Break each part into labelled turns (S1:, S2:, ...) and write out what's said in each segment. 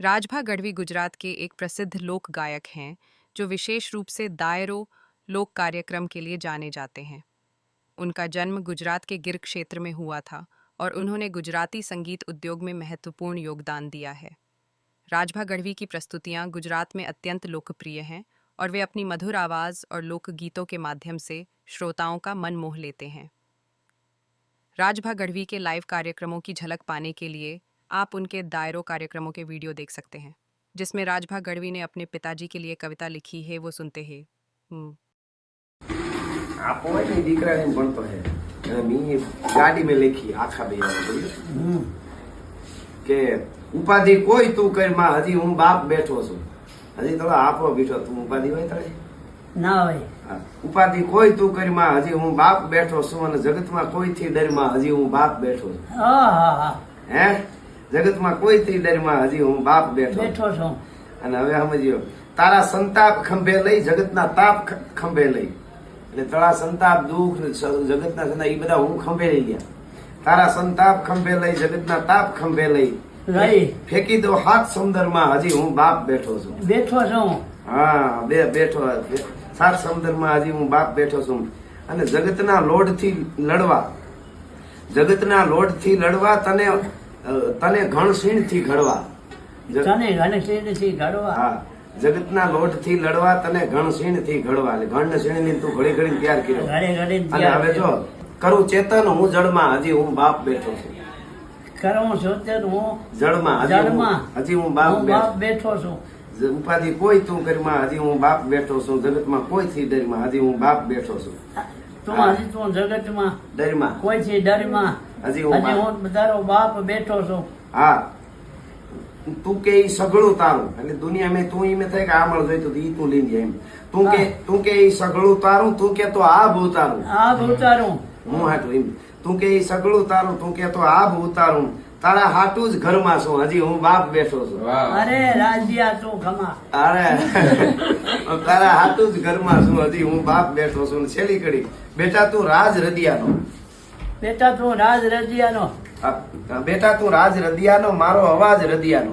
S1: राजभा गढ़वी गुजरात के एक प्रसिद्ध लोक गायक हैं, जो विशेष रूप से दायरों लोक कार्यक्रम के लिए जाने जाते हैं। उनका जन्म गुजरात के गिर क्षेत्र में हुआ था और उन्होंने गुजराती संगीत उद्योग में महत्वपूर्ण योगदान दिया है। राजभा गढ़वी की प्रस्तुतियाँ गुजरात में अत्यंत लोकप्रिय हैं और वे अपनी मधुर आवाज़ और लोकगीतों के माध्यम से श्रोताओं का मन मोह लेते हैं। राजभा गढ़वी के लाइव कार्यक्रमों की झलक पाने के लिए आप उनके दायरों कार्यक्रमों के वीडियो देख सकते हैं जिसमें राजभा गढ़वी ने अपने पिताजी के लिए कविता लिखी है वो सुनते हैं हम्म
S2: આપો હોય ને દીકરાને ભણતો છે અને મેં ગાડી મેં લખી આખા બે કે ઉપાધિ કોઈ તું કર માં હજી હું બાપ બેઠો છું હજી તો આપો બેઠો તું ઉપાધિ હોય તારે
S3: ના હોય
S2: હા. ઉપાધિ કોઈ તું કરી માં હજી હું બાપ બેઠો છું અને જગતમાં કોઈથી ડરમાં હજી હું બાપ બેઠો છું
S3: હા હા હા
S2: હે જગતમાં કોઈથી ડરમાં હજી હું બાપ બેઠો છું.
S3: બેઠો છું.
S2: અને હવે સમજ્યો તારા સંતાપ ખંભે લઈ જગતના તાપ ખંભે લઈ. એટલે તારા સંતાપ દુઃખ જગતના સંતાપ એ બધા હું ખંભે લઈ ગયા. તારા સંતાપ ખંભે લઈ જગતના તાપ ખંભે લઈ. ફેંકી દો હાથ સમુદરમાં હજી હું બાપ બેઠો છું.
S3: બેઠો છું.
S2: હા બે બેઠો સાત સમુદરમાં હજી હું બાપ બેઠો છું. અને જગતના લોડથી લડવા જગતના લોડથી લડવા તને તને થી ઘડવા.
S3: તને થી ઘડવા?
S2: હા. જગતના લોટથી લડવા તને ઘણસીણથી ઘડવા. એટલે ની તું ઘડી ઘડી તૈયાર કર્યો. અને હવે જો કરું ચેતન હું જળમાં હજી હું બાપ બેઠો છું.
S3: કરું ચેતન હું
S2: જળમાં
S3: જળમાં.
S2: હજી હું બાપ બેઠો
S3: છું.
S2: ઉપાધિ કોઈ તું કરીમાં હજી હું બાપ બેઠો છું. જગતમાં કોઈ થી ડરમાં હજી હું બાપ બેઠો છું.
S3: તું હજી તું જગતમાં
S2: ડરમાં.
S3: કોઈથી ડરમાં?
S2: હજી હું
S3: હજી
S2: બાપ-
S3: હું તારો બાપ બેઠો છું.
S2: હા. તું કે ઈ સગળું તારું. એટલે દુનિયા મેં તું ઈ મેં થાય કે આ મળ જોઈતું ઈ તું લઈ જાય એમ. તું કે તું કે ઈ સગળું તારું તું કે તો આ ભૂતારું.
S3: આ ભૂતારું.
S2: હું હાટું એમ. તું કે ઈ સગળું તારું તું કે તો આભ ઉતારું તારા હાટું જ ઘરમાં છું. હજી હું બાપ બેઠો છું.
S3: અરે રાજ્યા તું ખમા
S2: અરે. તારા હાટું જ ઘરમાં છું. હજી હું બાપ બેઠો છું. છેલ્લી કડી. બેટા તું રાજ રદિયાનો.
S3: બેટા તું રાજ
S2: રદિયાનો. બેટા તું રાજ રદિયાનો મારો અવાજ રદિયાનો.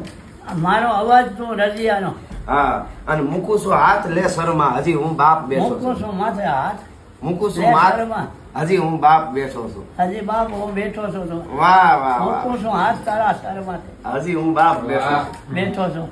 S3: મારો અવાજ તું રદિયાનો.
S2: હા અને મૂકું છું હાથ લે શરમાં હજી હું બાપ બેઠો
S3: મૂકું
S2: છું.
S3: માથે હાથ.
S2: મૂકું છું
S3: શર્મા.
S2: હજી હું બાપ બેઠો છું.
S3: હજી બાપ હું બેઠો છું
S2: વાહ વાહ
S3: મૂકું છું હાથ તારા શર્મા
S2: હજી હું બાપ બેઠો
S3: બેઠો છું.